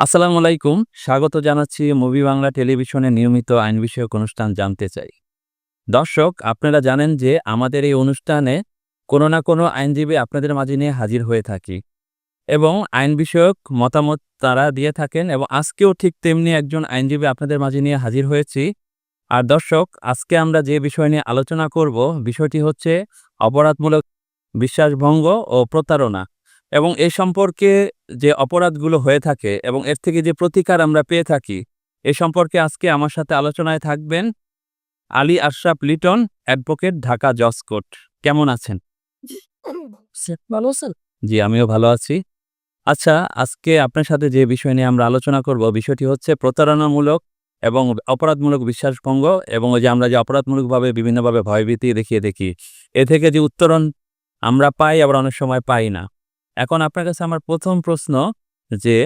আসসালামু আলাইকুম। স্বাগত জানাচ্ছি মুভি বাংলা টেলিভিশনের নিয়মিত আইন বিষয়ক অনুষ্ঠান জানতে চাই। দর্শক, আপনারা জানেন যে আমাদের এই অনুষ্ঠানে কোনো না কোনো আইনজীবী আপনাদের মাঝে নিয়ে হাজির হয়ে থাকি এবং আইন বিষয়ক মতামত তারা দিয়ে থাকেন এবং আজকেও ঠিক তেমনি একজন আইনজীবী আপনাদের মাঝে নিয়ে হাজির হয়েছি। আর দর্শক, আজকে আমরা যে বিষয় নিয়ে আলোচনা করব, বিষয়টি হচ্ছে অপরাধমূলক বিশ্বাসভঙ্গ ও প্রতারণা। এবং এ সম্পর্কে যে অপরাধগুলো হয়ে থাকে এবং এর থেকে যে প্রতিকার আমরা পেয়ে থাকি এ সম্পর্কে আজকে আমার সাথে আলোচনায় থাকবেন আলী আশরাফ লিটন অ্যাডভোকেট ঢাকা জজ কোর্ট। কেমন আছেন? ভালো আছেন? জি আমিও ভালো আছি। আচ্ছা আজকে আপনার সাথে যে বিষয় নিয়ে আমরা আলোচনা করব বিষয়টি হচ্ছে প্রতারণামূলক এবং অপরাধমূলক বিশ্বাসভঙ্গ এবং ওই যে আমরা যে অপরাধমূলকভাবে বিভিন্নভাবে ভয়ভীতি দেখিয়ে দেখি এ থেকে যে উত্তরণ আমরা পাই আবার অনেক সময় পাই না। এখন আপনার কাছে আমার প্রথম প্রশ্ন যে,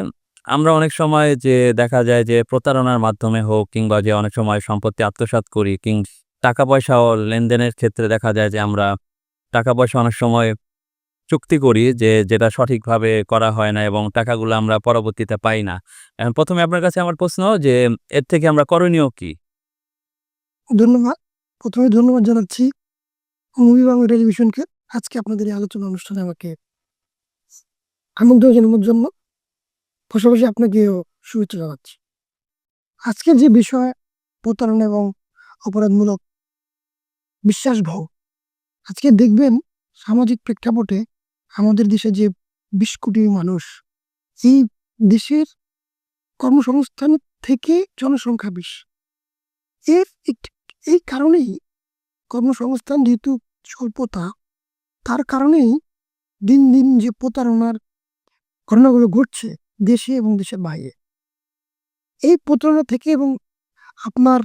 আমরা অনেক সময় যে দেখা যায় যে প্রতারণার মাধ্যমে হোক কিংবা যে অনেক সময় সম্পত্তি আত্মসাৎ করি কিং টাকা পয়সাও লেনদেনের ক্ষেত্রে দেখা যায় যে আমরা টাকা পয়সা অনেক সময় চুক্তি করি যে, যেটা সঠিকভাবে করা হয় না এবং টাকাগুলো আমরা পরবর্তীতে পাই না। এখন প্রথমে আপনার কাছে আমার প্রশ্ন যে, এর থেকে আমরা করণীয় কি? ধন্যবাদ। প্রথমে ধন্যবাদ জানাচ্ছি। মুভি বাংলা টেলিভিশনকে আজকে আপনাদের এই আলোচনা অনুষ্ঠানে আমাকে আমন্ত্রণ জানানোর জন্য। পাশাপাশি আপনাকেও শুভেচ্ছা জানাচ্ছি। আজকে যে বিষয়, প্রতারণা এবং অপরাধমূলক বিশ্বাসভঙ্গ আজকে দেখবেন সামাজিক প্রেক্ষাপটে আমাদের দেশে যে বিশ কোটি মানুষ, এই দেশের কর্মসংস্থান থেকে জনসংখ্যা বেশি। এর এই কারণেই কর্মসংস্থান যেহেতু স্বল্পতা, তার কারণেই দিন দিন যে প্রতারণার ঘটনাগুলো ঘটছে দেশে এবং দেশের বাইরে। এই প্রতারণা থেকে এবং আপনার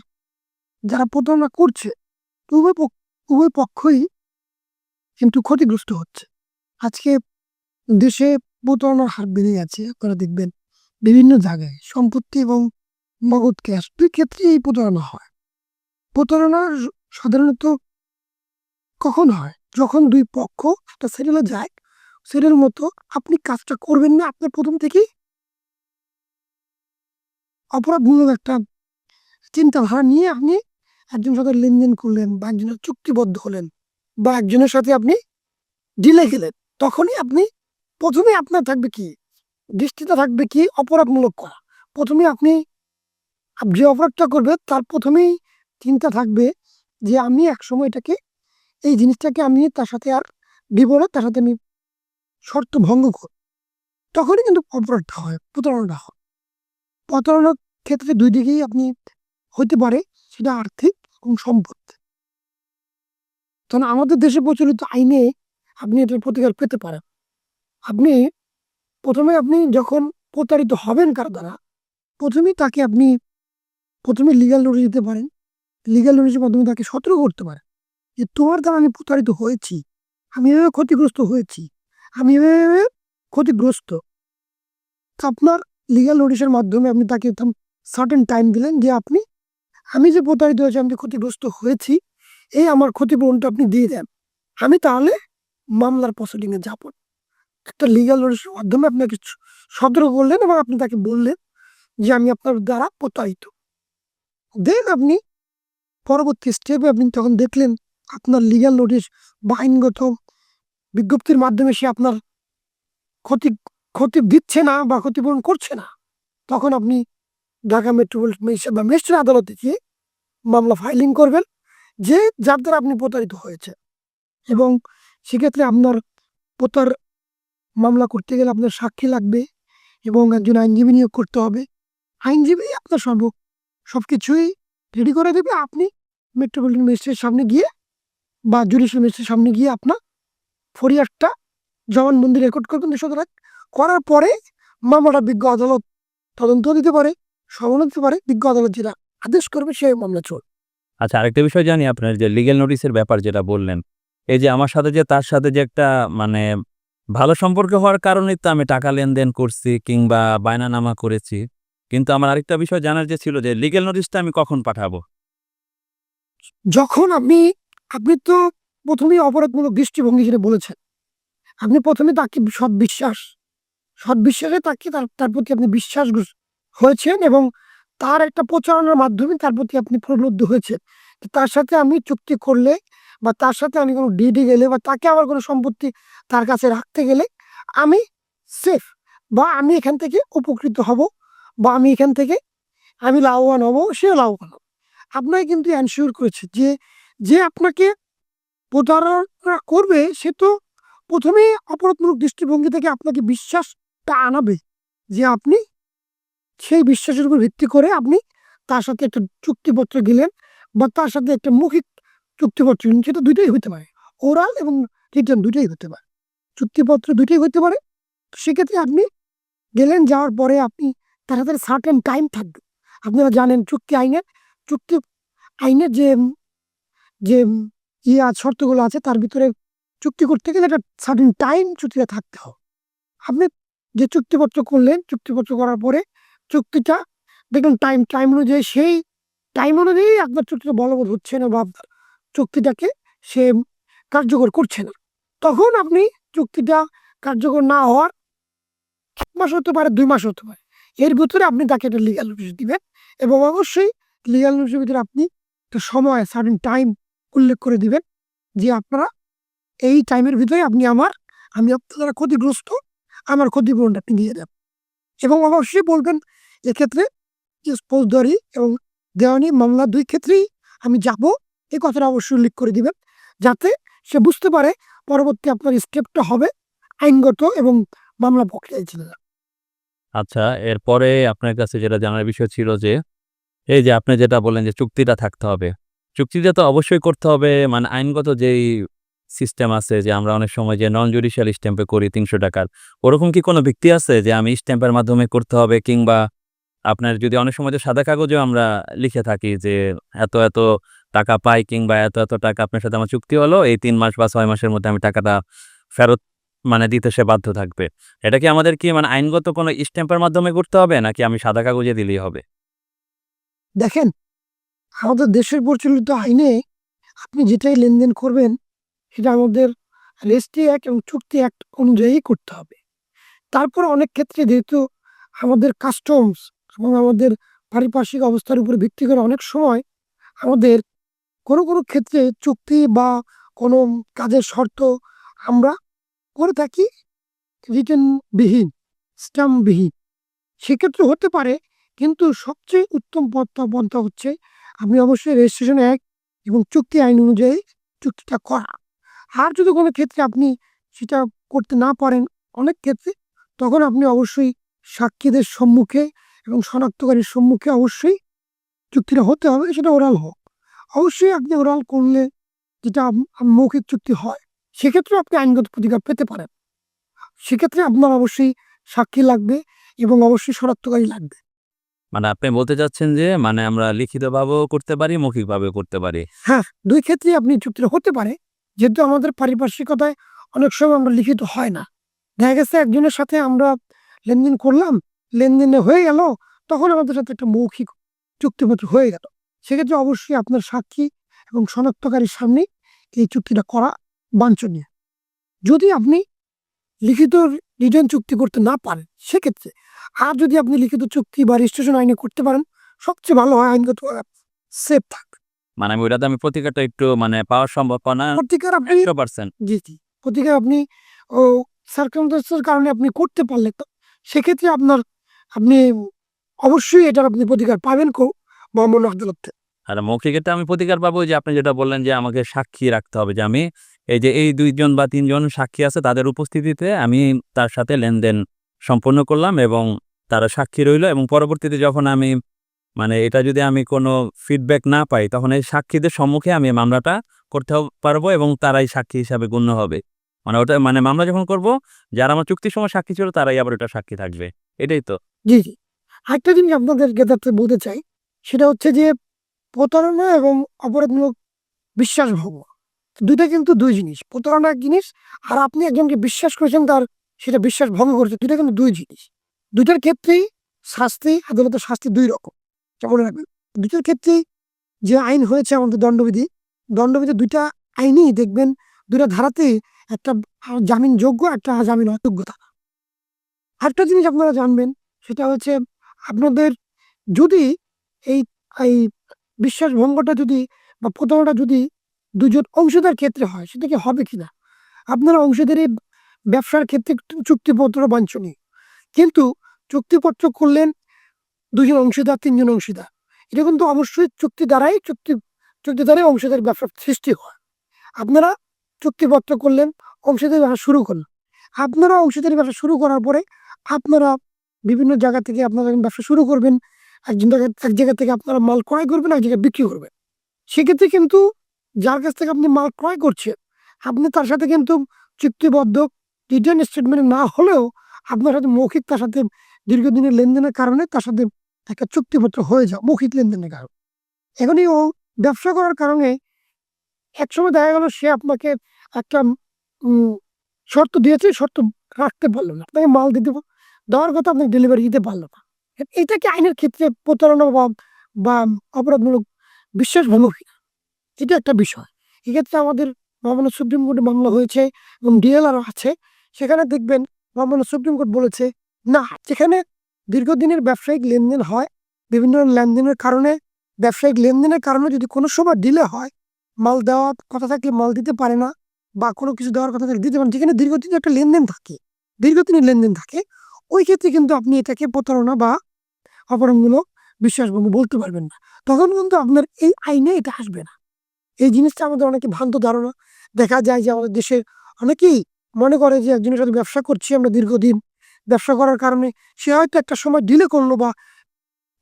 যারা প্রতারণা করছে, উভয় উভয় পক্ষই কিন্তু ক্ষতিগ্রস্ত হচ্ছে। আজকে দেশে প্রতারণার হার বেড়ে গেছে আপনারা দেখবেন বিভিন্ন জায়গায় সম্পত্তি এবং নগদ ক্যাশ দুই ক্ষেত্রে এই প্রতারণা হয়। প্রতারণা সাধারণত কখন হয়? যখন দুই পক্ষ একটা সেটেলে যায় সেটেল মতো আপনি কাজটা করবেন না আপনার প্রথম থেকেই? অপরাধমূলক একটা চিন্তাধারা নিয়ে আপনি একজনের সাথে লেনদেন করলেন বা একজনের চুক্তিবদ্ধ হলেন বা একজনের সাথে আপনি ডিলে গেলেন, তখনই আপনি প্রথমে আপনার থাকবে কি? দৃষ্টিতে থাকবে কি? অপরাধমূলক করা। প্রথমে আপনি যে অপরাধটা করবে, তার প্রথমেই চিন্তা থাকবে যে আমি একসময় এটাকে, এই জিনিসটাকে আমি তার সাথে আর বিবরে তার সাথে আমি শর্ত ভঙ্গ করি। তখনই কিন্তু অপরাধটা হয় প্রতারণাটা হয়। প্রতারণার ক্ষেত্রে দুই দিকেই আপনি হতে পারে, সেটা আর্থিক এবং সম্পদ। তখন আমাদের দেশে প্রচলিত আইনে আপনি এটার প্রতিকার পেতে পারেন। আপনি প্রথমে আপনি যখন প্রতারিত হবেন কার দ্বারা, প্রথমেই তাকে আপনি, প্রথমে লিগাল নোটিশ দিতে পারেন। লিগাল নোটিশের মাধ্যমে তাকে সতর্ক করতে পারেন যে, তোমার দ্বারা আমি প্রতারিত হয়েছি, আমি এভাবে ক্ষতিগ্রস্ত হয়েছি আমি ক্ষতিগ্রস্ত। আপনার লিগাল নোটিশের মাধ্যমে আপনি তাকে একদম সার্টেন টাইম দিলেন যে আপনি, আমি যে প্রতারিত হয়েছি, আমি ক্ষতিগ্রস্ত হয়েছি, এই আমার ক্ষতিপূরণটা আপনি দিয়ে দেন। আমি তাহলে মামলার প্রসিডিংয়ে যাব। একটা লিগাল নোটিশের মাধ্যমে আপনাকে সতর্ক করলেন এবং আপনি তাকে বললেন যে আমি আপনার দ্বারা প্রতারিত। দেন আপনি পরবর্তী স্টেপে আপনি তখন দেখলেন আপনার লিগ্যাল নোটিশ বা আইনগত বিজ্ঞপ্তির মাধ্যমে সে আপনার ক্ষতি ক্ষতি দিচ্ছে না বা ক্ষতিপূরণ করছে না। তখন আপনি ঢাকা মেট্রোপলিটন বা ম্যাজিস্ট্রেট আদালতে গিয়ে মামলা ফাইলিং করবেন, যে যার দ্বারা আপনি প্রতারিত হয়েছে এবং সেক্ষেত্রে আপনার প্রতার মামলা করতে গেলে আপনার সাক্ষী লাগবে এবং একজন আইনজীবী নিয়োগ করতে হবে। আইনজীবী আপনার সর্ব সব কিছুই রেডি করে দেবে। আপনি মেট্রোপলিটন ম্যাজিস্ট্রেটের সামনে গিয়ে বা জুডিশিয়াল ম্যাজিস্ট্রেটের সামনে গিয়ে আপনার ফরিয়াদটা জবানবন্দি রেকর্ড করবেন সুতরাং করার পরে মামলাটা বিজ্ঞ আদালত তদন্ত দিতে পারে সমন দিতে পারে বিজ্ঞ আদালত যেটা আদেশ করবে সেই মামলা চল আচ্ছা আরেকটা বিষয় জানি আপনার যে লিগেল নোটিশের ব্যাপার যেটা বললেন এই যে আমার সাথে যে তার সাথে যে একটা মানে ভালো সম্পর্ক হওয়ার কারণেই তো আমি টাকা লেনদেন করছি কিংবা বায়নানামা করেছি কিন্তু আমার আরেকটা বিষয় জানার যে ছিল যে লিগেল নোটিশটা আমি কখন পাঠাবো? যখন আমি আপনি তো প্রথমেই অপরাধমূলক দৃষ্টিভঙ্গি যেটা বলেছেন। আপনি প্রথমে তাকে সৎ বিশ্বাস সৎ বিশ্বাসে তাকে তার তার প্রতি আপনি বিশ্বাস হয়েছেন এবং তার একটা প্রচারণার মাধ্যমে তার প্রতি আপনি প্রলুব্ধ হয়েছেন। তার সাথে আমি চুক্তি করলে বা তার সাথে আমি কোনো ডিডি গেলে বা তাকে আমার কোনো সম্পত্তি তার কাছে রাখতে গেলে আমি সেফ বা আমি এখান থেকে উপকৃত হব বা আমি এখান থেকে আমি লাভবান হব সেও লাভবান হবে। আপনাকে কিন্তু এনশিওর করেছে যে যে আপনাকে প্রতারণা করবে, সে তো প্রথমেই অপরাধমূলক দৃষ্টিভঙ্গি থেকে আপনাকে বিশ্বাসটা আনাবে যে আপনি সেই বিশ্বাসের উপর ভিত্তি করে আপনি তার সাথে একটা চুক্তিপত্র গেলেন বা তার সাথে একটা মৌখিক চুক্তিপত্র নিলেন সেটা দুইটাই হতে পারে ওরাল এবং রিটার্ন দুইটাই হতে পারে। চুক্তিপত্র দুইটাই হতে পারে। সেক্ষেত্রে আপনি গেলেন, যাওয়ার পরে আপনি তার হাতে সার্টেন টাইম থাকবে। আপনারা জানেন চুক্তি আইনের চুক্তি আইনের যে যে ইয়ে আছে, শর্তগুলো আছে তার ভিতরে চুক্তি করতে গেলে একটা সার্টেন টাইম চুক্তিটা থাকতে হবে। আপনি যে চুক্তিপত্র করলেন চুক্তিপত্র করার পরে চুক্তিটা দেখুন টাইম টাইম অনুযায়ী সেই টাইম অনুযায়ী আপনার চুক্তিটা বলবৎ হচ্ছে না বা চুক্তিটাকে সে কার্যকর করছে না। তখন আপনি চুক্তিটা কার্যকর না হওয়ার এক মাস হতে পারে দুই মাস হতে পারে এর ভিতরে আপনি তাকে একটা লিগাল নোটিশ দিবেন এবং অবশ্যই লিগাল নোটিশের ভিতরে আপনি একটা সময় সার্টেন টাইম উল্লেখ করে দিবেন যে আপনারা এই টাইমের ভিতরে আপনি আমার, আমি আপনার ক্ষতিগ্রস্ত, আমার ক্ষতিপূরণটা আপনি দিয়ে দেন। এবং অবশ্যই বলবেন এক্ষেত্রে ফৌজদারি এবং দেওয়ানি মামলা দুই ক্ষেত্রেই আমি যাব এই কথাটা অবশ্যই উল্লেখ করে দিবেন যাতে সে বুঝতে পারে পরবর্তী আপনার স্টেপটা হবে আইনগত এবং মামলা প্রক্রিয়ায় ছিল আচ্ছা এরপরে আপনার কাছে যেটা জানার বিষয় ছিল যে, এই যে আপনি যেটা বললেন যে চুক্তিটা থাকতে হবে চুক্তিটা তো অবশ্যই করতে হবে। মানে আইনগত যেই সিস্টেম আছে যে আমরা অনেক সময় যে নন জুডিশিয়াল স্ট্যাম্পে করি তিনশো টাকার, ওরকম কি কোনো ভিত্তি আছে যে আমি স্ট্যাম্পের মাধ্যমে করতে হবে? কিংবা আপনার যদি অনেক সময় যে সাদা কাগজেও আমরা লিখে থাকি যে এত এত টাকা পাই কিংবা এত এত টাকা আপনার সাথে আমার চুক্তি হলো, এই তিন মাস বা ছয় মাসের মধ্যে আমি টাকাটা ফেরত মানে দিতে সে বাধ্য থাকবে। এটা কি আমাদের কি মানে আইনগত কোনো স্ট্যাম্পের মাধ্যমে করতে হবে, নাকি আমি সাদা কাগজে দিলেই হবে? দেখেন আমাদের দেশের প্রচলিত আইনে আপনি যেটাই লেনদেন করবেন, সেটা আমাদের রেজিস্ট্রি অ্যাক্ট এবং চুক্তি অ্যাক্ট অনুযায়ী করতে হবে। তারপর অনেক ক্ষেত্রে যেহেতু আমাদের কাস্টমস এবং আমাদের পারিপার্শ্বিক অবস্থার উপর ভিত্তি করে অনেক সময় আমাদের কোনো কোনো ক্ষেত্রে চুক্তি বা কোনো কাজের শর্ত আমরা করে থাকি রিটার্নবিহীন স্ট্যাম্পবিহীন সেক্ষেত্রে হতে পারে, কিন্তু সবচেয়ে উত্তম পন্থা পন্থা হচ্ছে আপনি অবশ্যই রেজিস্ট্রেশন এক এবং চুক্তি আইন অনুযায়ী চুক্তিটা করা। আর যদি কোনো ক্ষেত্রে আপনি সেটা করতে না পারেন, অনেক ক্ষেত্রে, তখন আপনি অবশ্যই সাক্ষীদের সম্মুখে এবং শনাক্তকারীর সম্মুখে অবশ্যই চুক্তিটা হতে হবে, সেটা ওরাল হোক। অবশ্যই আপনি ওরাল করলে যেটা মৌখিক চুক্তি হয় সেক্ষেত্রে আপনি আইনগত প্রতিকার পেতে পারেন। সেক্ষেত্রে আপনার অবশ্যই সাক্ষী লাগবে এবং অবশ্যই শনাক্তকারী লাগবে। মানে আপনি বলতে চাচ্ছেন যে মানে আমরা লিখিতভাবেও করতে পারি, মৌখিকভাবেও করতে পারি। হ্যাঁ দুই ক্ষেত্রেই আপনি চুক্তিটা হতে পারে। যেহেতু আমাদের পারিপার্শ্বিকতায় অনেক সময় আমরা লিখিত হয় না। দেখা গেছে একজনের সাথে আমরা লেনদেন করলাম, লেনদেনে হয়ে গেল, তখন আমাদের সাথে একটা মৌখিক চুক্তিপত্র হয়ে গেল। সেক্ষেত্রে অবশ্যই আপনার সাক্ষী এবং শনাক্তকারীর সামনে এই চুক্তিটা করা বাঞ্ছনীয়। যদি আপনি লিখিত রিটার্ন চুক্তি করতে না পারেন, সেক্ষেত্রে আর যদি আপনি লিখিত চুক্তি বা রেজিস্ট্রেশন আইনে করতে পারেন সবচেয়ে ভালো হয় আইনগত সেফ থাকবে মানে আমি ওইটাতে আমি প্রতিকারটা একটু মানে পাওয়ার সম্ভাবনা প্রতিকার আপনি জি জি। প্রতিকার আপনি ও সার্কামস্টান্সের কারণে আপনি করতে পারলে তো সেক্ষেত্রে আপনার আপনি অবশ্যই এটার আপনি প্রতিকার পাবেন কো মহামান্য আদালত। আর মৌখিকেরটা আমি প্রতিকার পাবো যে আপনি যেটা বললেন যে আমাকে সাক্ষী রাখতে হবে যে আমি এই যে এই দুইজন বা তিনজন সাক্ষী আছে তাদের উপস্থিতিতে আমি তার সাথে লেনদেন সম্পন্ন করলাম এবং তারা সাক্ষী রইল এবং পরবর্তীতে যখন আমি মানে এটা যদি আমি কোনো ফিডব্যাক না পাই, তখন এই সাক্ষীদের সম্মুখে আমি মামলাটা করতে পারব এবং তারাই সাক্ষী হিসাবে গণ্য হবে। মানে ওটা মানে মামলা যখন করব, যারা আমার চুক্তির সময় সাক্ষী ছিল, তারাই আবার ওটা সাক্ষী থাকবে। এটাই তো। জি জি। আরেকটা জিনিস আপনাদের গেদারতে বলতে চাই, সেটা হচ্ছে যে প্রতারণা এবং অপরাধমূলক বিশ্বাস বিশ্বাসভঙ্গ দুইটা কিন্তু দুই জিনিস, প্রতারণা জিনিস, আর আপনি একজনকে বিশ্বাস করেছেন তার সেটা বিশ্বাস ভঙ্গ করেছে। দুইটা কিন্তু দুই জিনিস। দুইটার ক্ষেত্রেই শাস্তি, আদালতের শাস্তি দুই রকম। যেমন রাখবেন। দুইটার ক্ষেত্রেই যে আইন হয়েছে আমাদের দণ্ডবিধি দণ্ডবিধি দুইটা আইনই দেখবেন, দুইটা ধারাতেই একটা জামিনযোগ্য, একটা জামিন অযোগ্যতা আরেকটা জিনিস আপনারা জানবেন, সেটা হচ্ছে আপনাদের যদি এই এই বিশ্বাসভঙ্গটা যদি বা প্রতারণাটা যদি দুজন অংশীদার ক্ষেত্রে হয়, সেটা কি হবে কিনা? আপনারা অংশীদারি ব্যবসার ক্ষেত্রে চুক্তিপত্র বাঞ্ছনীয়। কিন্তু চুক্তিপত্র করলেন দুজন অংশীদার, তিনজন অংশীদার। এটা কিন্তু অবশ্যই চুক্তি দ্বারাই চুক্তি চুক্তি দ্বারাই অংশীদার ব্যবসার সৃষ্টি হয়। আপনারা চুক্তিপত্র করলেন, অংশীদারি ব্যবসা শুরু করলেন। আপনারা অংশীদারি ব্যবসা শুরু করার পরে আপনারা বিভিন্ন জায়গা থেকে আপনারা ব্যবসা শুরু করবেন। একজন জায়গা, এক জায়গা থেকে আপনারা মাল ক্রয় করবেন, এক জায়গায় বিক্রি করবেন। সেক্ষেত্রে কিন্তু যার কাছ থেকে আপনি মাল ক্রয় করছেন, আপনি তার সাথে কিন্তু চুক্তিবদ্ধ রিটার্ন স্টেটমেন্ট না হলেও আপনার সাথে মৌখিক তার সাথে দীর্ঘদিনের লেনদেনের কারণে তার সাথে একটা চুক্তিপত্র হয়ে যায় মৌখিক লেনদেনের কারণে। এখনই ও ব্যবসা করার কারণে একসময় দেখা গেল সে আপনাকে একটা শর্ত দিয়েছে, শর্ত রাখতে পারল না। আপনাকে মাল দিতে দেওয়ার কথা আপনাকে ডেলিভারি দিতে পারল না। এটা কি আইনের ক্ষেত্রে প্রতারণা বা বা অপরাধমূলক বিশ্বাসভঙ্গ কিনা এটা একটা বিষয়। এক্ষেত্রে আমাদের মহামান্য সুপ্রিম কোর্টে মামলা হয়েছে এবং ডিএলআর আছে। সেখানে দেখবেন মহামান্য সুপ্রিম কোর্ট বলেছে, না, যেখানে দীর্ঘদিনের ব্যবসায়িক লেনদেন হয়, বিভিন্ন লেনদেনের কারণে, ব্যবসায়িক লেনদেনের কারণে যদি কোনো সময় ডিলে হয়, মাল দেওয়ার কথা থাকলে মাল দিতে পারে না বা কোনো কিছু দেওয়ার কথা থাকলে দিতে পারেন যেখানে দীর্ঘদিনের একটা লেনদেন থাকে, দীর্ঘদিনের লেনদেন থাকে, ওই ক্ষেত্রে কিন্তু আপনি এটাকে প্রতারণা বা অপরাধমূলক বিশ্বাসভঙ্গ বলতে পারবেন না। তখন কিন্তু আপনার এই আইনে এটা আসবে না। এই জিনিসটা আমাদের অনেকে ভ্রান্ত ধারণা। দেখা যায় যে আমাদের দেশে অনেকেই মনে করে যে একজনের সাথে ব্যবসা করছি আমরা দীর্ঘদিন, ব্যবসা করার কারণে সে হয়তো একটা সময় ডিলে করল বা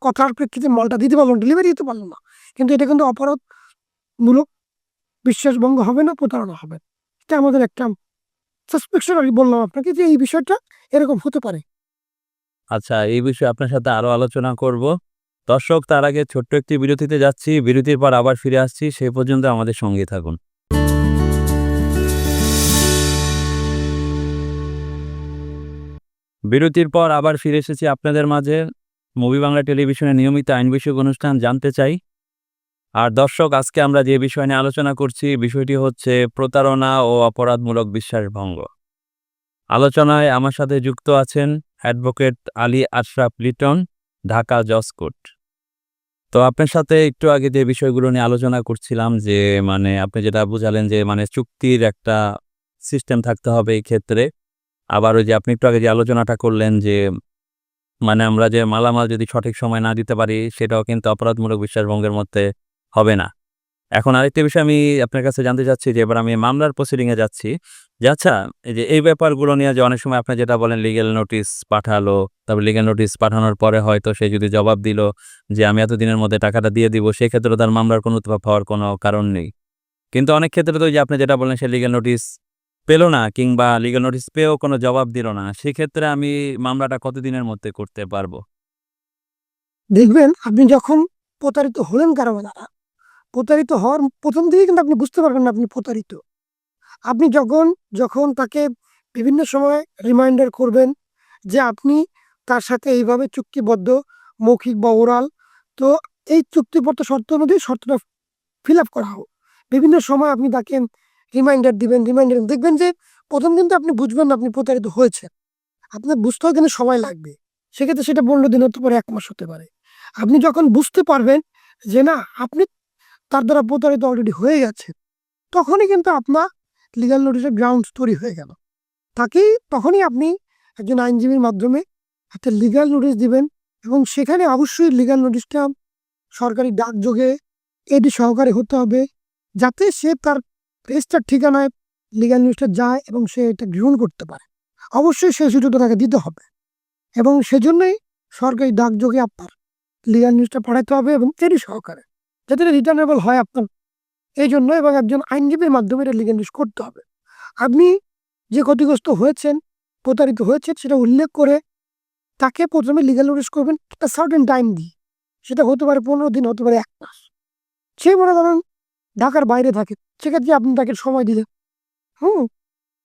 কথার প্রেক্ষিতে মালটা দিতে পারল ডেলিভারি দিতে পারল না। কিন্তু এটা কিন্তু অপরাধমূলক বিশ্বাসভঙ্গ হবে না, প্রতারণা হবে না। এটা আমাদের একটা সাসপেকশন কি বললাম আপনাকে যে এই বিষয়টা এরকম হতে পারে। আচ্ছা এই বিষয়ে আপনার সাথে আরও আলোচনা করব। দর্শক, তার আগে ছোট্ট একটি বিরতিতে যাচ্ছি। বিরতির পর আবার ফিরে আসছি। সেই পর্যন্ত আমাদের সঙ্গে থাকুন। বিরতির পর আবার ফিরে এসেছি আপনাদের মাঝে। মুভি বাংলা টেলিভিশনে নিয়মিত আইন বিষয়ক অনুষ্ঠান জানতে চাই। আর দর্শক, আজকে আমরা যে বিষয় নিয়ে আলোচনা করছি, বিষয়টি হচ্ছে প্রতারণা ও অপরাধমূলক বিশ্বাসভঙ্গ আলোচনায় আমার সাথে যুক্ত আছেন অ্যাডভোকেট আলী আশরাফ লিটন, ঢাকা জজ কোর্ট। তো আপনার সাথে একটু আগে যে বিষয়গুলো নিয়ে আলোচনা করছিলাম, যে মানে আপনি যেটা বুঝালেন যে মানে চুক্তির একটা সিস্টেম থাকতে হবে এই ক্ষেত্রে আবার ওই যে আপনি একটু আগে যে আলোচনাটা করলেন যে মানে আমরা যে মালামাল যদি সঠিক সময় না দিতে পারি, সেটাও কিন্তু অপরাধমূলক বিশ্বাসভঙ্গের মধ্যে হবে না। এখন আরেকটা বিষয় আমি আপনার কাছে জানতে চাচ্ছি যে, এবার আমি মামলার প্রসিডিংয়ে যাচ্ছি। যে আচ্ছা এই যে এই ব্যাপারগুলো নিয়ে যে অনেক সময় আপনি যেটা বলেন লিগেল নোটিশ পাঠালো, তারপর লিগেল নোটিশ পাঠানোর পরে হয়তো সে যদি জবাব দিল যে, আমি এত দিনের মধ্যে টাকাটা দিয়ে দিব সেক্ষেত্রে তার মামলার কোনো উত্তাপ হওয়ার কোনো কারণ নেই। কিন্তু অনেক ক্ষেত্রে তো যে আপনি যেটা বললেন, সে লিগেল নোটিশ পেল না কিংবা লিগেল নোটিশ পেয়েও কোনো জবাব দিল না, সেক্ষেত্রে আমি মামলাটা কতদিনের মধ্যে করতে পারব? দেখবেন, আপনি যখন প্রতারিত হলেন কারও দ্বারা প্রতারিত হওয়ার প্রথম দিকে কিন্তু আপনি বুঝতে পারবেন না আপনি প্রতারিত। আপনি যখন যখন তাকে বিভিন্ন সময় রিমাইন্ডার করবেন যে আপনি তার সাথে এইভাবে চুক্তিবদ্ধ, মৌখিক বা ওরাল, তো এই চুক্তিপত্র শর্ত অনুযায়ী শর্তটা ফিল আপ করা হোক। বিভিন্ন সময় আপনি তাকে রিমাইন্ডার দিবেন রিমাইন্ডার দেখবেন যে প্রথম কিন্তু আপনি বুঝবেন আপনি প্রতারিত হয়েছেন। আপনার বুঝতেও কিন্তু সময় লাগবে। সেক্ষেত্রে সেটা পনেরো দিন হতে পারে এক মাস হতে পারে। আপনি যখন বুঝতে পারবেন যে না, আপনি তার দ্বারা প্রতারিত অলরেডি হয়ে গেছে তখনই কিন্তু আপনার লিগাল নোটিশের গ্রাউন্ড তৈরি হয়ে গেল। তাকেই তখনই আপনি একজন আইনজীবীর মাধ্যমে একটা লিগাল নোটিশ দিবেন এবং সেখানে অবশ্যই লিগাল নোটিশটা সরকারি ডাকযোগে এটি সহকারে হতে হবে, যাতে সে তার রেজিস্টার ঠিকানায় লিগাল নিউজটা যায় এবং সে এটা গ্রহণ করতে পারে। অবশ্যই সেই সুযোগটা তাকে দিতে হবে এবং সেজন্যই সরকারি ডাকযোগে আপনার লিগাল নিউজটা পাঠাতে হবে এবং এটি সহকারে যাতে রিটার্নেবল হয় আপনার। এই জন্য এবং একজন আইনজীবীর মাধ্যমে এটা লিগাল নিউজ করতে হবে। আপনি যে ক্ষতিগ্রস্ত হয়েছেন, প্রতারিত হয়েছেন সেটা উল্লেখ করে তাকে প্রথমে লিগাল নোটিশ করবেন একটা সার্টেন টাইম দিয়ে। সেটা হতে পারে পনেরো দিন, হতে পারে এক মাস। সে মনে করেন ঢাকার বাইরে থাকে। সেক্ষেত্রে আপনি তাকে সময় দিলেন। হুম,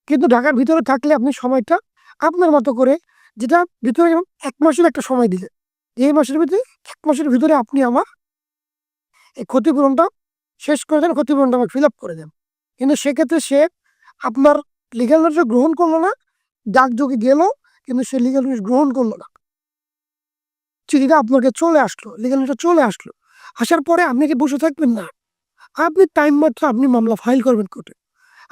কিন্তু ঢাকার ভিতরে থাকলে আপনি সময়টা আপনার মতো করে যেটা ভিতরে এক মাসের একটা সময় দিলেন, এই মাসের ভিতরে এক মাসের ভিতরে আপনি আমার এই ক্ষতিপূরণটা শেষ করে দেন, ক্ষতিপূরণটা আমাকে ফিল আপ করে দেন। কিন্তু সেক্ষেত্রে সে আপনার লিগাল নোটিশ গ্রহণ করল না ডাকযোগে গেল, কিন্তু সে লিগাল নোটিশ গ্রহণ করল না। চিঠিটা আপনাকে চলে আসলো লিগাল নোটিশটা চলে আসলো। আসার পরে আপনি কি বসে থাকবেন না? আপনি টাইম মতো আপনি মামলা ফাইল করবেন কোর্টে।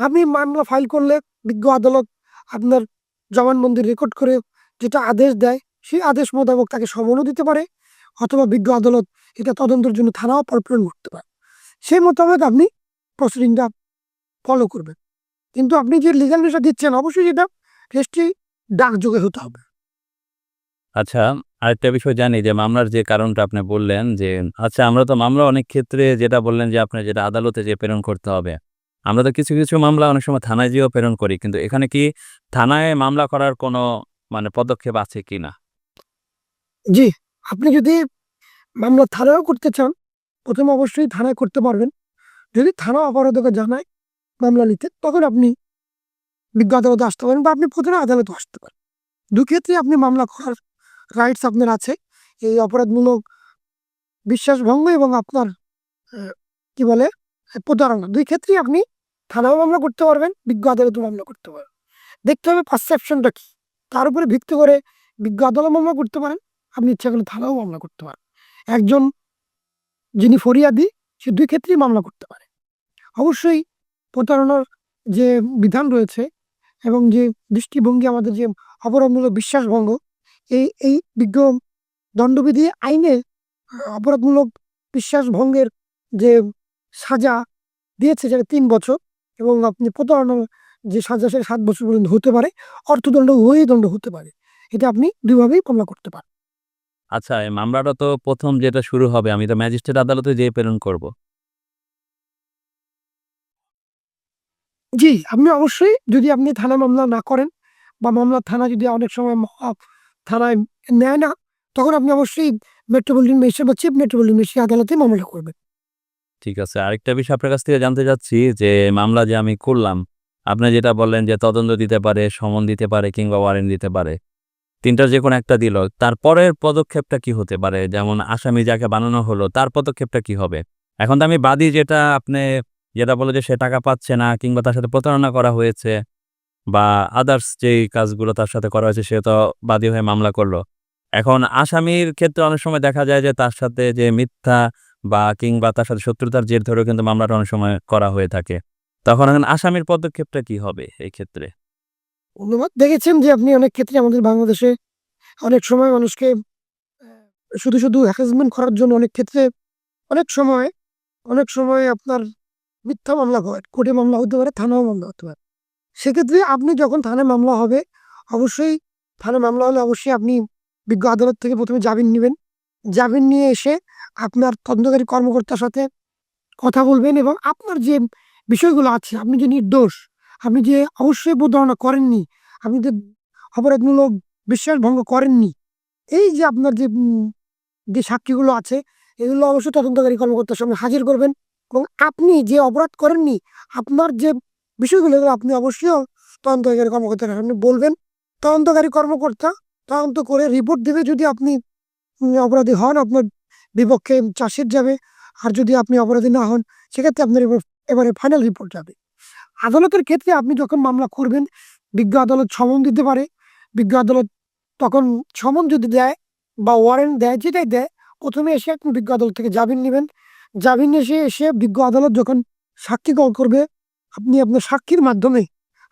আপনি মামলা ফাইল করলে বিজ্ঞ আদালত আপনার জবানবন্দি রেকর্ড করে যেটা আদেশ দেয়, সেই আদেশ মোতাবেক তাকে সমনও দিতে পারে, অথবা বিজ্ঞ আদালত এটা তদন্তের জন্য থানাও প্রেরণ করতে পারে। সেই মোতাবেক আপনি প্রসিডিংটা ফলো করবেন। কিন্তু আপনি যে লিগাল নোটিশটা দিচ্ছেন, অবশ্যই যেটা রেজিস্ট্রি ডাকযোগে হতে হবে। আচ্ছা আরেকটা বিষয় জানি যে মামলার যে কারণটা আপনি বললেন যে আচ্ছা আমরা তো মামলা অনেক ক্ষেত্রে যেটা বললেন যে আপনার যেটা আদালতে যে প্রেরণ করতে হবে। আমরা তো কিছু কিছু মামলা অনেক সময় থানায় যেও প্রেরণ করি, কিন্তু এখানে কি থানায় মামলা করার কোনো মানে পদক্ষেপ আছে কি না? জি, আপনি যদি মামলা থানায়ও করতে চান, প্রথমে অবশ্যই থানায় করতে পারবেন। যদি থানা অপরাধকে জানায় মামলা নিতে, তখন আপনি বিজ্ঞ আদালতে আসতে পারেন বা আপনি প্রথমে আদালতে আসতে পারেন। দু ক্ষেত্রে আপনি মামলা করার রাইটস আপনার আছে। এই অপরাধমূলক বিশ্বাসভঙ্গ এবং আপনার কি বলে, প্রতারণা। দুই ক্ষেত্রেই আপনি থানাও মামলা করতে পারবেন, বিজ্ঞ আদালতে মামলা করতে পারবেন। দেখতে হবে পারসেপশনটা কি। তার উপরে ভিত্তি করে বিজ্ঞ আদালত মামলা করতে পারেন, আপনি ইচ্ছা করলে থানাও মামলা করতে পারেন। একজন যিনি ফরিয়াদি, সে দুই ক্ষেত্রেই মামলা করতে পারে। অবশ্যই প্রতারণার যে বিধান রয়েছে এবং যে দৃষ্টিভঙ্গি, আমাদের যে অপরাধমূলক বিশ্বাসভঙ্গ এই এই বিজ্ঞ দণ্ডবিধি আইনে অপরাধমূলক বিশ্বাসভঙ্গের যে সাজা দিয়েছে যেটা তিন বছর এবং আপনি প্রতারণার যে সাজা সেটা সাত বছর পর্যন্ত হতে পারে অর্থদণ্ড উভয়ই দণ্ড হতে পারে। এটা আপনি দুইভাবেই মামলা করতে পারেন। আচ্ছা এই মামলাটা তো প্রথম যেটা শুরু হবে আমি তো ম্যাজিস্ট্রেট আদালতে যেয়ে প্রেরণ করব। জি, আপনি অবশ্যই যদি আপনি থানায় মামলা না করেন বা মামলা থানা যদি অনেক সময় থানায় নেয় না, তখন আপনি অবশ্যই মেট্রোপলিটন ম্যাজিস্ট্রেট বা চিফ মেট্রোপলিটন ম্যাজিস্ট্রেট আদালতে মামলা করবেন। ঠিক আছে আরেকটা বিষয় আপনার কাছ থেকে জানতে চাচ্ছি যে মামলা যে আমি করলাম আপনি যেটা বললেন যে তদন্ত দিতে পারে সমন দিতে পারে কিংবা ওয়ারেন্ট দিতে পারে তিনটার যে কোনো একটা দিল তারপরের পদক্ষেপটা কি হতে পারে যেমন আসামি যাকে বানানো হলো তার পদক্ষেপটা কি হবে এখন তো আমি বাদী যেটা আপনি যেটা বলে যে সে টাকা পাচ্ছে না কিংবা তার সাথে প্রতারণা করা হয়েছে বা আদার্স যেই কাজগুলো তার সাথে করা হয়েছে সে তো বাদী হয়ে মামলা করল এখন আসামির ক্ষেত্রে অনেক সময় দেখা যায় যে তার সাথে যে মিথ্যা বা কিংবা তার সাথে শত্রুতার জের ধরেও কিন্তু মামলাটা অনেক সময় করা হয়ে থাকে তখন এখন আসামির পদক্ষেপটা কি হবে এই ক্ষেত্রে ধন্যবাদ। দেখেছেন যে আপনি অনেক ক্ষেত্রে আমাদের বাংলাদেশে অনেক সময় মানুষকে শুধু, শুধু হ্যারাসমেন্ট করার জন্য অনেক ক্ষেত্রে অনেক সময়, অনেক সময় আপনার মিথ্যা মামলা হয়। কোর্টে মামলা হতে পারে, থানাও মামলা হতে পারে। সেক্ষেত্রে আপনি যখন থানায় মামলা হবে, অবশ্যই থানায় মামলা হলে অবশ্যই আপনি বিজ্ঞ আদালত থেকে প্রথমে জামিন নেবেন। জামিন নিয়ে এসে আপনার তদন্তকারী কর্মকর্তার সাথে কথা বলবেন এবং আপনার যে বিষয়গুলো আছে, আপনি যে নির্দোষ, আপনি যে অবশ্যই প্রতারণা করেননি, আপনি যে অপরাধমূলক বিশ্বাসভঙ্গ করেননি, এই যে আপনার যে যে সাক্ষীগুলো আছে, এগুলো অবশ্যই তদন্তকারী কর্মকর্তার সামনে হাজির করবেন এবং আপনি যে অপরাধ করেননি, আপনার যে বিষয়গুলো আপনি অবশ্যই তদন্তকারী কর্মকর্তার সামনে বলবেন। তদন্তকারী কর্মকর্তা তদন্ত করে রিপোর্ট দেবে যদি আপনি অপরাধী হন, আপনার বিপক্ষে চাষের যাবে। আর যদি আপনি অপরাধী না হন, সেক্ষেত্রে আপনার এবার ফাইনাল রিপোর্ট যাবে। আদালতের ক্ষেত্রে আপনি যখন মামলা করবেন, বিজ্ঞ আদালত সমন দিতে পারে। বিজ্ঞ আদালত তখন সমন যদি দেয় বা ওয়ারেন্ট দেয়, যেটাই দেয়, প্রথমে এসে আপনি বিজ্ঞ আদালত থেকে জামিন নেবেন জামিন এসে এসে বিজ্ঞ আদালত যখন সাক্ষী গ্রহণ করবে, আপনি আপনার সাক্ষীর মাধ্যমে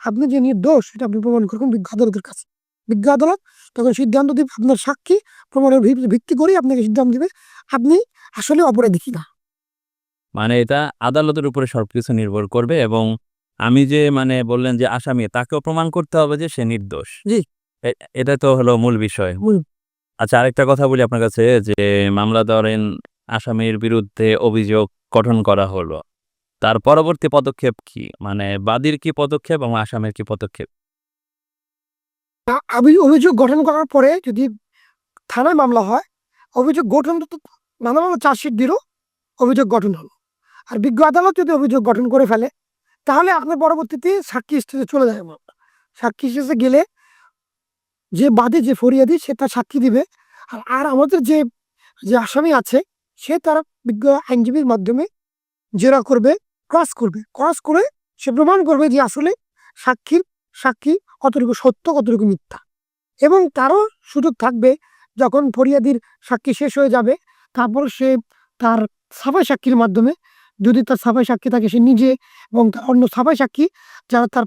আপনি যে নির্দোষ সেটা আপনি প্রমাণ করবেন বিজ্ঞ আদালতের কাছে। বিজ্ঞ আদালত তখন সিদ্ধান্ত দিবে আপনার সাক্ষী প্রমাণের ভিত্তি করেই আপনাকে সিদ্ধান্ত দিবে, আপনি আসলে অপরাধী কিনা। মানে এটা আদালতের উপরে সবকিছু নির্ভর করবে এবং আমি যে মানে বললেন যে আসামি তাকেও প্রমাণ করতে হবে যে সে নির্দোষ। জি। এটা তো হলো মূল বিষয়। আচ্ছা আরেকটা কথা বলি আপনার কাছে যে মামলা ধরেন আসামির বিরুদ্ধে অভিযোগ গঠন করা হলো। তার পরবর্তী পদক্ষেপ কি? মানে বাদীর কি পদক্ষেপ এবং আসামের কি পদক্ষেপ? আ আবি অভিযোগ গঠন করার পরে যদি থানায় মামলা হয়, অভিযোগ গঠন তো নানা মামলা চার্জশিট দিল, অভিযোগ গঠন হলো। আর বিজ্ঞ আদালত যদি অভিযোগ গঠন করে ফেলে, তাহলে আপনার পরবর্তীতে সাক্ষী স্টেজে চলে যায় মামলা। সাক্ষী স্টেজে গেলে যে বাদী যে ফরিয়াদি সে তার সাক্ষী দিবে। আর আর আমাদের যে, যে আসামি আছে সে তার বিজ্ঞ আইনজীবীর মাধ্যমে জেরা করবে, ক্রস করবে। ক্রস করে সে প্রমাণ করবে যে আসলে সাক্ষীর সাক্ষী কতটুকু সত্য, কতটুকু মিথ্যা। এবং তারও সুযোগ থাকবে যখন ফরিয়াদির সাক্ষী শেষ হয়ে যাবে তারপর সে তার সাফাই সাক্ষীর মাধ্যমে যদি তার সাফাই সাক্ষী থাকে সে নিজে এবং তার অন্য সাফাই সাক্ষী যারা তার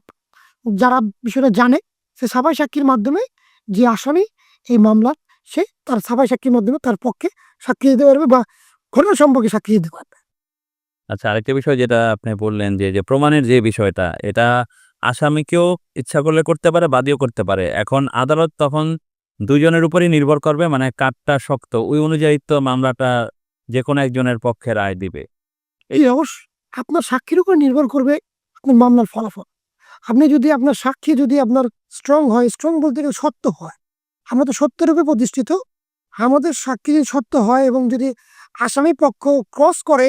যারা বিষয়টা জানে সে সাফাই সাক্ষীর মাধ্যমে যে আসামি এই মামলা সে তার সাফাই সাক্ষীর মাধ্যমে তার পক্ষে সাক্ষী দিতে পারবে বা ঘটনা সম্পর্কে সাক্ষী দিতে পারবে আচ্ছা আরেকটা বিষয় যেটা আপনি বললেন যে যে প্রমাণের যে বিষয়টা, এটা আসামিকেও ইচ্ছা করলে করতে পারে, বাদীও করতে পারে। এখন আদালত তখন দুইজনের উপরই নির্ভর করবে মানে কাঠটা শক্ত। ওই অনুযায়ী তো মামলাটা যে কোনো একজনের পক্ষে রায় দিবে। এই অবশ্য আপনার সাক্ষীর উপর নির্ভর করবে আপনার মামলার ফলাফল। আপনি যদি আপনার সাক্ষী যদি আপনার স্ট্রং হয় স্ট্রং বলতে গেলে সত্য হয়, আমরা তো সত্যের উপরে প্রতিষ্ঠিত। আমাদের সাক্ষী যদি সত্য হয় এবং যদি আসামি পক্ষ ক্রস করে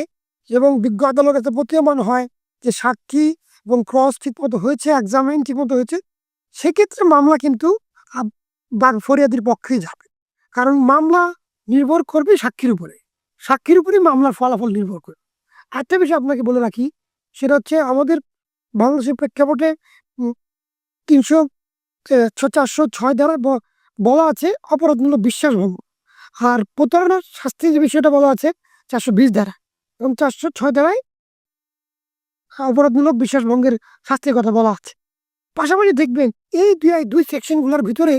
এবং বিজ্ঞ আদালতে প্রতীয়মান হয় যে সাক্ষী এবং ক্রস ঠিকমতো হয়েছে এক্সামিন ঠিকমতো হয়েছে। সেক্ষেত্রে মামলা কিন্তু ফরিয়াদির পক্ষেই যাবে। কারণ মামলা নির্ভর করবে সাক্ষীর উপরে। সাক্ষীর উপরেই মামলার ফলাফল নির্ভর করবে একটা বিষয় আপনাকে বলে রাখি, সেটা হচ্ছে আমাদের বাংলাদেশের প্রেক্ষাপটে তিনশো চারশো ছয় ধারা বলা আছে অপরাধমূলক বিশ্বাসভঙ্গ। আর প্রতারণার শাস্তি যে বিষয়টা বলা আছে, চারশো বিশ ধারা এবং চারশো ছয় ধারায় অপরাধমূলক বিশ্বাসভঙ্গের শাস্তির কথা বলা আছে। পাশাপাশি দেখবেন, এই দুই দুই সেকশনগুলোর ভিতরে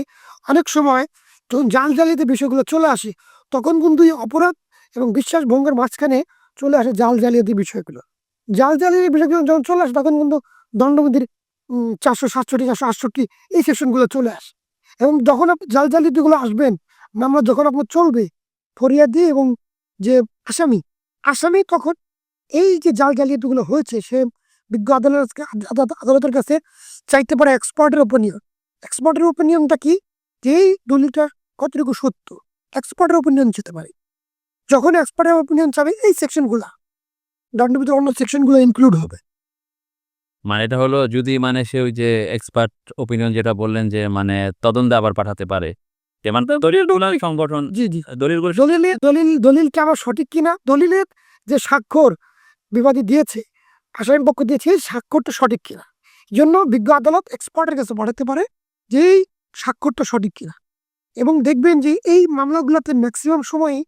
অনেক সময় যখন জাল জালিতে বিষয়গুলো চলে আসে, তখন কিন্তু এই অপরাধ এবং বিশ্বাসভঙ্গের মাঝখানে চলে আসে জাল জালিয়াতি বিষয়গুলো। জাল জালিয়াতি বিষয়গুলো যখন চলে আসে, তখন কিন্তু দণ্ডবিধির চারশো সাতষট্টি, চারশো আটষট্টি এই সেকশনগুলো চলে আসে। এবং যখন আপনি জাল জালিয়াতিগুলো আসবেন মামলা যখন আপনার চলবে, ফরিয়াদি এবং যে আসামি আসামি তখন এই যে জাল জালিয়াতিগুলো হয়েছে, সে বিজ্ঞ আদালত- আদালতের কাছে চাইতে পারে এক্সপার্টের ওপিনিয়ন এক্সপার্টের ওপিনিয়নটা কি? যে দলিলটা কতটুকু সত্য এক্সপার্টের ওপিনিয়ন যেতে পারে। যখন এক্সপার্টের ওপিনিয়ন চাবে, এই সেকশনগুলো দণ্ডবিধির অন্য সেকশনগুলো ইনক্লুড হবে। মানে এটা হলো, যদি মানে সে ওই যে এক্সপার্ট ওপিনিয়ন যেটা বললেন যে মানে তদন্তে আবার পাঠাতে পারে যে মানে সংগঠন জি জি। দলিলগুলো দলিল দলিলটা আবার সঠিক কিনা? দলিলের যে স্বাক্ষর বিবাদী দিয়েছে আসামি পক্ষ দিয়েছে স্বাক্ষরটা সঠিক কিনা? এই জন্য বিজ্ঞ আদালত এক্সপার্টের কাছে পাঠাতে পারে যে এই স্বাক্ষরটা সঠিক কিনা। এবং দেখবেন যে এই মামলাগুলোতে ম্যাক্সিমাম সময়ই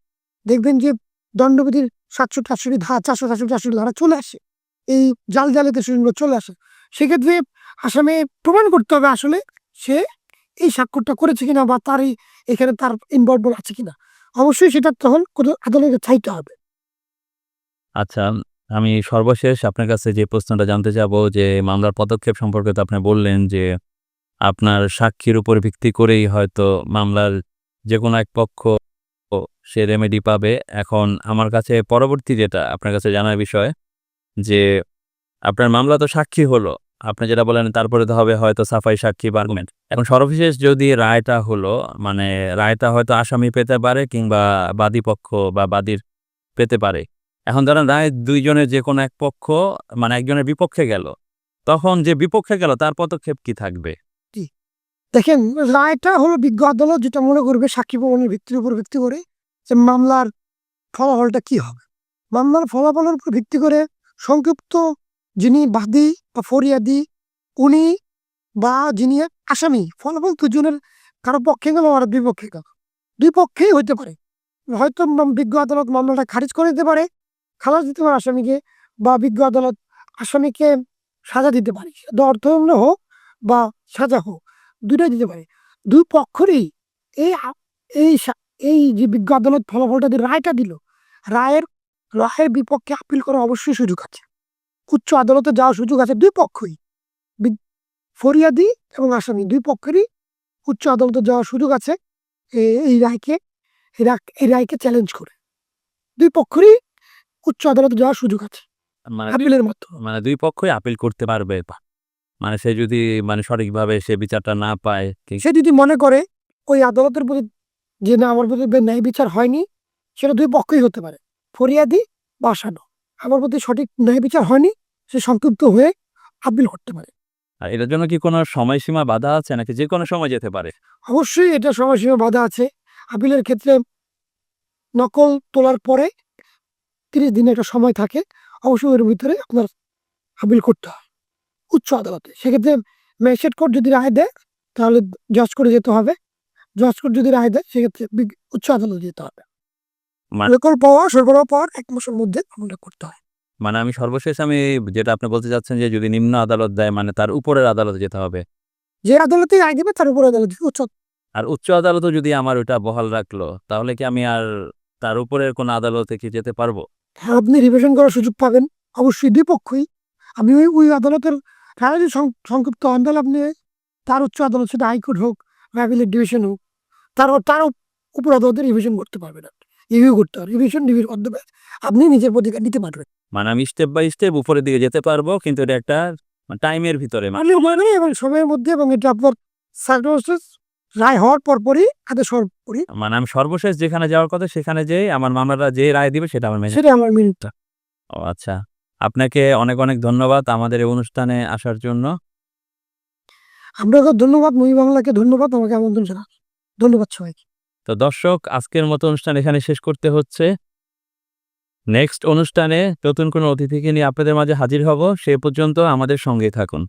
দেখবেন যে দণ্ডবিধির সাতশো আটষট্টি ধা চারশো সাতষট্টি আটষট্টি ধারা চলে আসে। এই জাল জালেতে সেগুলো চলে আসে। সেক্ষেত্রে আসামে প্রমাণ করতে হবে আসলে সে এই স্বাক্ষরটা করেছে কিনা বা তার এই এখানে তার ইনভলভ আছে কিনা? অবশ্যই সেটা তখন কোনো আদালতে চাইতে হবে। আচ্ছা আমি সর্বশেষ আপনার কাছে যে প্রশ্নটা জানতে চাবো যে মামলার পদক্ষেপ সম্পর্কে তো আপনি বললেন যে আপনার সাক্ষীর উপর ভিত্তি করেই হয়তো মামলার যে কোনো এক পক্ষ সে রেমেডি পাবে। এখন আমার কাছে পরবর্তী যেটা আপনার কাছে জানার বিষয় যে আপনার মামলা তো সাক্ষী হলো আপনি যেটা বলেন তারপরে তো হবে হয়তো সাফাই সাক্ষী বা argument। এখন সর্বশেষ যদি রায়টা হলো মানে রায়টা হয়তো আসামি পেতে পারে কিংবা বাদী পক্ষ বা বাদীর পেতে পারে। এখন ধরেন রায় দুইজনের যে কোনো এক পক্ষ মানে একজনের বিপক্ষে গেল। তখন যে বিপক্ষে গেল, তার পদক্ষেপ কি থাকবে? দেখেন, রায়টা হলো বিজ্ঞ আদালত যেটা মনে করবে, সাক্ষী প্রমাণের ভিত্তির উপর ভিত্তি করে যে মামলার ফলাফলটা কি হবে। মামলার ফলাফলের উপর ভিত্তি করে সংক্ষিপ্ত যিনি বাদী বা ফরিয়াদি, উনি বা যিনি আসামি ফলাফল দুজনের কারও পক্ষে গেল আর বিপক্ষে গেল দুই পক্ষেই হইতে পারে। হয়তো বিজ্ঞ আদালত মামলাটা খারিজ করে দিতে পারে, খালাস দিতে পারে আসামিকে বা বিজ্ঞ আদালত আসামিকে সাজা দিতে পারে। অর্থদণ্ড হোক বা সাজা হোক, দুইটাই দিতে পারে। দুই পক্ষেরই এই এই এই যে বিজ্ঞ আদালত ফলাফলটা দিয়ে রায়টা দিল, রায়ের রায়ের বিপক্ষে আপিল করা অবশ্যই সুযোগ আছে। উচ্চ আদালতে যাওয়ার সুযোগ আছে দুই পক্ষই। ফরিয়াদি এবং আসামি দুই পক্ষেরই উচ্চ আদালতে যাওয়ার সুযোগ আছে। এই রায়কে এই রায়কে চ্যালেঞ্জ করে। দুই পক্ষেরই উচ্চ আদালতে যাওয়ার সুযোগ আছে। মানে আপিলের মাধ্যমে মানে দুই পক্ষই আপিল করতে পারবে মানে সে যদি মানে সঠিকভাবে সে বিচারটা না পায় সে যদি মনে করে ওই আদালতের প্রতি যে না আমার প্রতি ন্যায় বিচার হয়নি সেটা দুই পক্ষই হতে পারে। ফরিয়াদি বা আসানো আমার প্রতি সঠিক ন্যায় বিচার হয়নি সে সংক্ষিপ্ত হয়ে আপিল করতে পারে। আর এটার জন্য কি কোনো সময়সীমা বাধা আছে নাকি যে কোনো সময় যেতে পারে? অবশ্যই এটা সময়সীমা বাধা আছে। আপিলের ক্ষেত্রে নকল তোলার পরে তিরিশ দিনের একটা সময় থাকে অবশ্যই এর ভিতরে আপনার আপিল করতে হয় উচ্চ আদালতে। সেক্ষেত্রে ম্যাজিস্ট্রেট কোর্ট যদি রায় দেয় তাহলে জজ করে যেতে হবে। জজ কোর্ট যদি রায় দেয় সেক্ষেত্রে উচ্চ আদালতে যেতে হবে। মা- সরবরাহ পাওয়ার এক মাসের মধ্যে আমরা করতে হয়। মানে আমি সর্বশেষ আমি যেটা আপনি বলতে চাচ্ছেন যে যদি নিম্ন আদালত দেয় মানে তার উপরের আদালতে যেতে হবে। যে আদালতে রায় দেবে তার উপর আদালত উচ্চ আর উচ্চ আদালতও যদি আমার ওটা বহাল রাখল তাহলে কি আমি আর তার উপরের কোনো আদালতে কি যেতে পারব? হ্যাঁ, আপনি রিভিশন করার সুযোগ পাবেন। অবশ্যই দুই পক্ষই আমি ওই ওই আদালতের রায় যদি সংক্ষিপ্ত হন তাহলে আপনি তার উচ্চ আদালত সেটা হাইকোর্ট হোক বা ডিভিশন হোক তার তার উপর আদালতে রিভিশন করতে পারবেন রিভিউ করতে হবে। রিভিশন রিভিউর মাধ্যমে আপনি নিজের প্রতিকার নিতে পারবেন। মানে আমি স্টেপ বাই স্টেপ উপরের দিকে যেতে পারব কিন্তু এটা একটা টাইমের ভিতরে মানে। মানে মানে এবং সময়ের মধ্যে এবং এটা আপনার সার্কমস্টেন্স রায় হওয়ার পরপরই হওয়ার পরই। মানে আমি সর্বশেষ যেখানে যাওয়ার কথা সেখানে যেয়ে আমার মামলাটা যে রায় দিবে সেটা আমার মেনে সেটা আমার মিনিটটা ও আচ্ছা। আপনাকে অনেক অনেক ধন্যবাদ আমাদের এই অনুষ্ঠানে আসার জন্য। আপনাকে ধন্যবাদ মুভি বাংলাকে ধন্যবাদ আমাকে আমন্ত্রণ জানান। ধন্যবাদ সবাইকে। তো দর্শক, আজকের মতো অনুষ্ঠান এখানে শেষ করতে হচ্ছে। নেক্সট অনুষ্ঠানে নতুন কোনো অতিথিকে নিয়ে আপনাদের মাঝে হাজির হব, সে পর্যন্ত আমাদের সঙ্গে থাকুন।